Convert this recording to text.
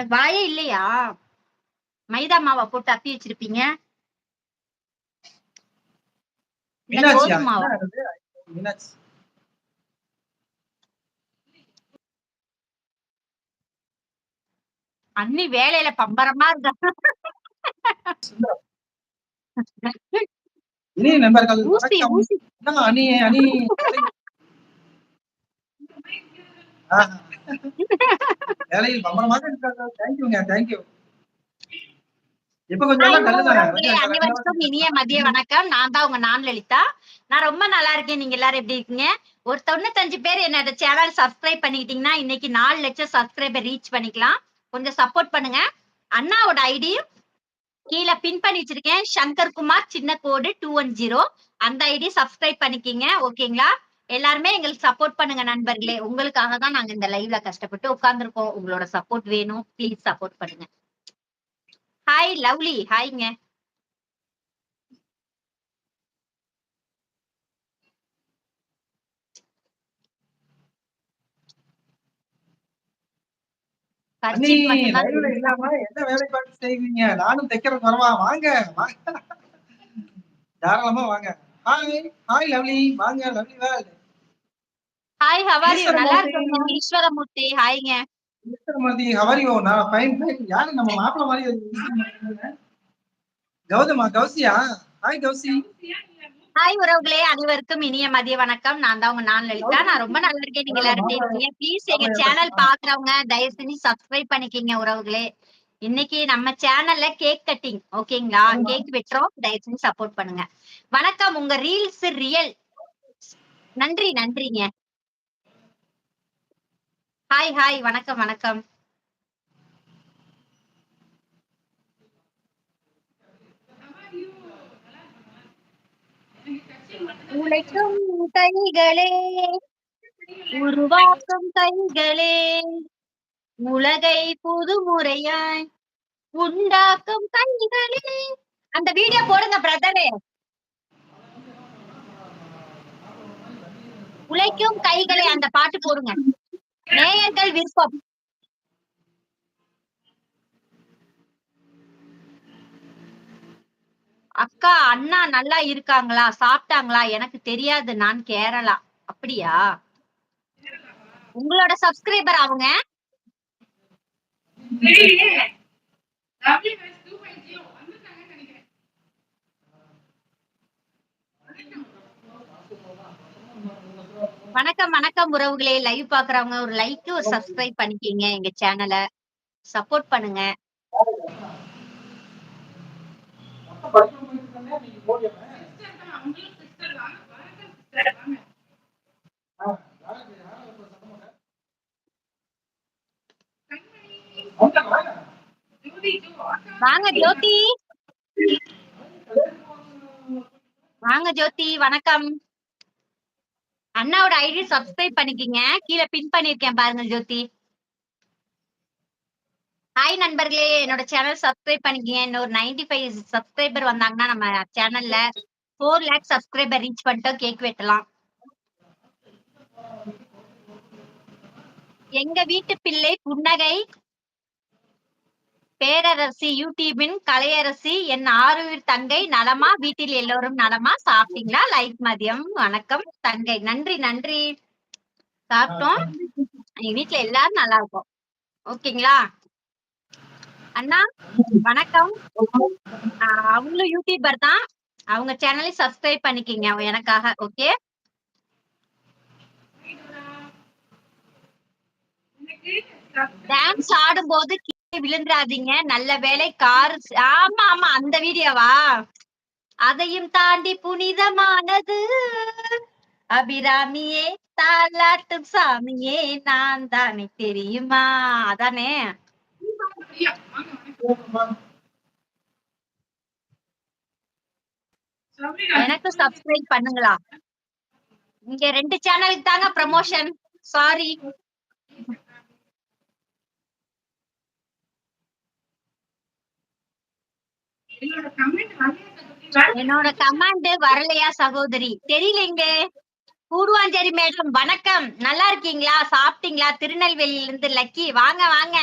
உனக்கு வாயே இல்லையா? மைதா மாவை போட்டு அப்பி வச்சிருப்பீங்க. அண்ணி வேலையில பம்பரமா இருக்கா இனிய வேலையில் பம்பரமாக இருக்காங்க தேங்க்யூங்க தேங்க்யூ அனைவருக்கும் இனிய மதிய வணக்கம். நான் தான் உங்க நான் லலிதா. நான் ரொம்ப நல்லா இருக்கேன். நீங்க எல்லாரும் எப்படி இருக்கீங்க? ஒரு தொண்ணூத்தஞ்சு பேர் என்னோட சேனல் சப்ஸ்கிரைப் பண்ணிக்கிட்டீங்கன்னா இன்னைக்கு நாலு லட்சம் சப்ஸ்கிரைபர் ரீச் பண்ணிக்கலாம். கொஞ்சம் சப்போர்ட் பண்ணுங்க. அண்ணாவோட ஐடி கீழே பின் பண்ணி வச்சிருக்கேன். சங்கர் குமார் சின்ன கோடு டூ ஒன் ஜீரோ. அந்த ஐடி சப்ஸ்கிரைப் பண்ணிக்கிங்க. ஓகேங்களா? எல்லாருமே எங்களுக்கு சப்போர்ட் பண்ணுங்க நண்பர்களே. உங்களுக்காக தான் நாங்க இந்த லைவ்ல கஷ்டப்பட்டு உட்கார்ந்துருக்கோம். உங்களோட சப்போர்ட் வேணும். ப்ளீஸ் சப்போர்ட் பண்ணுங்க. ஹாய் லவ்லி ஹாய்ங்க செய்வீங்க? நானும் வாங்க தாராளமா வாங்க. ஹாய் ஹாய் லவ்லி வாங்க லவ்லி வேல். ஹாய் ஹவாரி நல்லா ஈஸ்வரமூர்த்தி. இருக்கீங்க. ஈஸ்வரமூர்த்தி. ஹாய்ங்க மிஸ்டர் மதி ஹவரியோ நான் ஃபைன் ஃபைன் யாரு? நம்ம மாப்பிள்ள மாதிரி? கௌதமா கௌசியா? ஹாய் கௌசி. ஹாய் உறவுகளே அனைவருக்கும் இனிய மதிய வணக்கம். நான் தான் உங்க நான் லலிதா. நான் ரொம்ப நல்லா இருக்கேன். நீங்க எல்லாரும் இருக்கீங்க? ப்ளீஸ் எங்க சேனல் பாக்குறவங்க தயவு செஞ்சு சப்ஸ்கிரைப் பண்ணிக்கிங்க உறவுகளே. இன்னைக்கு நம்ம சேனல்ல கேக் கட்டிங் ஓகேங்களா கேக் வெட்டுறோம். தயவு செஞ்சு சப்போர்ட் பண்ணுங்க. வணக்கம். உங்க ரீல்ஸ் ரியல் நன்றி நன்றிங்க. ஹாய் ஹாய் வணக்கம் வணக்கம். உழைக்கும் கைகளே உருவாக்கும் கைகளே உலகை புதுமுறையாய் உண்டாக்கும் கைகளே. அந்த வீடியோ போடுங்க பிரதரே. உழைக்கும் கைகளை அந்த பாட்டு போடுங்க. நேயர்கள் விருப்பம். அக்கா அண்ணா நல்லா இருக்காங்களா? சாப்பிட்டாங்களா? எனக்கு தெரியாது. நான் கேரளா. அப்படியா? உங்களோட சப்ஸ்கிரைபர் அவங்க? வணக்கம் உறவுகளே. லைவ் பாக்குறவங்க ஒரு லைக் ஒரு சப்ஸ்கிரைப் பண்ணிக்கிங்க. எங்க சேனலை சப்போர்ட் பண்ணுங்க. வாங்க ஜோதி. வாங்க ஜோதி. வணக்கம். அண்ணாவோட ஐடி சப்ஸ்கிரைப் பண்ணிக்கிங்க. கீழே பின் பண்ணிருக்கேன் பாருங்க ஜோதி. ஹாய் நண்பர்களே என்னோட சேனல் சப்ஸ்கிரைப் பண்ணிக்கிங்க. இன்னொரு நைன்டி ஃபைவ் சப்ஸ்கிரைபர் வந்தாங்கன்னா நம்ம சேனல்ல ஃபோர் லேக் சப்ஸ்கிரைபர் ரீச் பண்ணிட்டோம். கேக் வெட்டலாம். எங்க வீட்டு பிள்ளை புன்னகை பேரரசி யூடியூபின் கலையரசி என் ஆறுயிர் தங்கை நலமா? வீட்டில் எல்லோரும் நலமா? சாப்பிட்டீங்களா? லைக் மதியம். வணக்கம். தங்கை. நன்றி நன்றி. சாப்பிட்டோம். எங்க எல்லாரும் நல்லா இருக்கும். ஓகேங்களா? அண்ணா வணக்கம். ஆஹ் அவங்களும் யூடியூபர் தான். அவங்க சேனலை சப்ஸ்கிரைப் பண்ணிக்கிங்க எனக்காக ஓகே டான்ஸ் ஆடும்போது விழுந்துடாதீங்க. நல்ல வேலை கார் ஆமா ஆமா அந்த வீடியோவா? அதையும் தாண்டி புனிதமானது. அபிராமியே தாலாட்டும் சாமியே நான் தானே தெரியுமா? அதானே? எனக்கு சப்ஸ்கிரைப் பண்ணுங்களா? இங்க ரெண்டு சேனலுக்கு தாங்க ப்ரமோஷன் சாரி என்னோட கமாண்ட் வரலையா சகோதரி? தெரியலங்க. கூடுவாஞ்சேரி மேடம் வணக்கம். நல்லா இருக்கீங்களா? சாப்பிட்டீங்களா? திருநெல்வேலியில இருந்து லக்கி. வாங்க வாங்க.